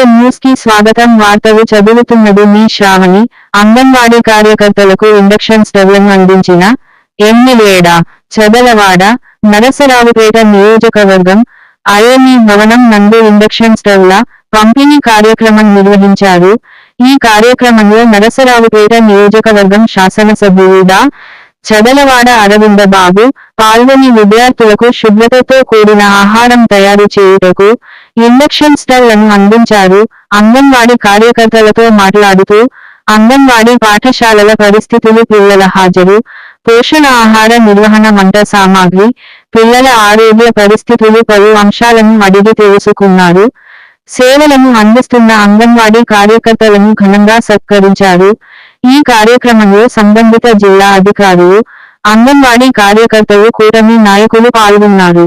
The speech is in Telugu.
టుడే న్యూస్కి స్వాగతం. వార్తలు చదువుతున్నది మీ శ్రావణి. అంగన్వాడీ కార్యకర్తలకు ఇండక్షన్ స్టవ్లను అందించిన ఎమ్మెల్యేడ చదలవాడ నరసరావుపేట నియోజకవర్గం ఐఎంఈ భవనం నందు ఇండక్షన్ స్టవ్ల పంపిణీ కార్యక్రమం నిర్వహించారు. ఈ కార్యక్రమంలో నరసరావుపేట నియోజకవర్గం శాసనసభ్యుడా చదలవాడ అరవింద బాబు పాల్గొని విద్యార్థులకు శుభ్రతతో కూడిన ఆహారం తయారు చేయుటకు ఇండక్షన్ స్టవ్లను అందించారు. అంగన్వాడీ కార్యకర్తలతో మాట్లాడుతూ అంగన్వాడీ పాఠశాలల పరిస్థితులు పిల్లల హాజరు పోషణ ఆహార నిర్వహణ వంట సామాగ్రి పిల్లల ఆరోగ్య పరిస్థితులు పలు అంశాలను అడిగి తెలుసుకున్నారు. సేవలను అందిస్తున్న అంగన్వాడీ కార్యకర్తలను ఘనంగా సత్కరించారు. ఈ కార్యక్రమంలో సంబంధిత జిల్లా అధికారులు అంగన్వాడీ కార్యకర్తలు కూటమి నాయకులు పాల్గొన్నారు.